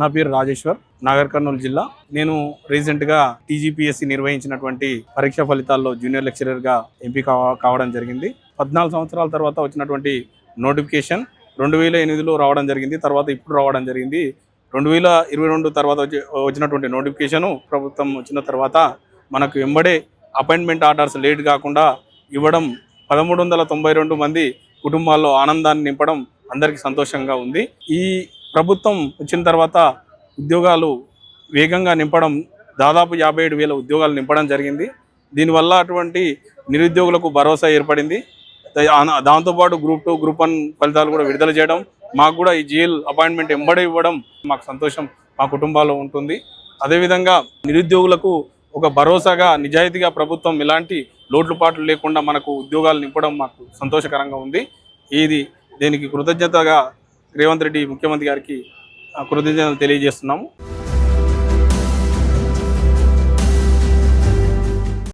నా పేరు రాజేశ్వర్ నాగర్ కర్నూలు జిల్లా. నేను రీసెంట్గా టీజీపీఎస్సీ నిర్వహించినటువంటి పరీక్ష ఫలితాల్లో జూనియర్ లెక్చరర్గా ఎంపిక కావడం జరిగింది. పద్నాలుగు సంవత్సరాల తర్వాత వచ్చినటువంటి నోటిఫికేషన్ రెండు వేల ఎనిమిదిలో రావడం జరిగింది. తర్వాత ఇప్పుడు రావడం జరిగింది. రెండు వేల ఇరవై రెండు తర్వాత వచ్చి వచ్చినటువంటి నోటిఫికేషను ప్రభుత్వం వచ్చిన తర్వాత మనకు వెంబడే అపాయింట్మెంట్ ఆర్డర్స్ లేట్ కాకుండా ఇవ్వడం పదమూడు వందల తొంభై రెండు మంది కుటుంబాల్లో ఆనందాన్ని నింపడం అందరికీ సంతోషంగా ఉంది. ఈ ప్రభుత్వం వచ్చిన తర్వాత ఉద్యోగాలు వేగంగా నింపడం దాదాపు యాభై ఏడు వేల ఉద్యోగాలు నింపడం జరిగింది. దీనివల్ల అటువంటి నిరుద్యోగులకు భరోసా ఏర్పడింది. దాంతోపాటు గ్రూప్ టూ గ్రూప్ వన్ ఫలితాలు కూడా విడుదల చేయడం మాకు కూడా ఈ జైల్ అపాయింట్మెంట్ ఎంబడి ఇవ్వడం మాకు సంతోషం మా కుటుంబాల్లో ఉంటుంది. అదేవిధంగా నిరుద్యోగులకు ఒక భరోసాగా నిజాయితీగా ప్రభుత్వం ఎలాంటి లోట్లుపాట్లు లేకుండా మనకు ఉద్యోగాలు నింపడం మాకు సంతోషకరంగా ఉంది. ఇది దీనికి కృతజ్ఞతగా రేవంత్ రెడ్డి ముఖ్యమంత్రి గారికి కృతజ్ఞతలు తెలియజేస్తున్నాము.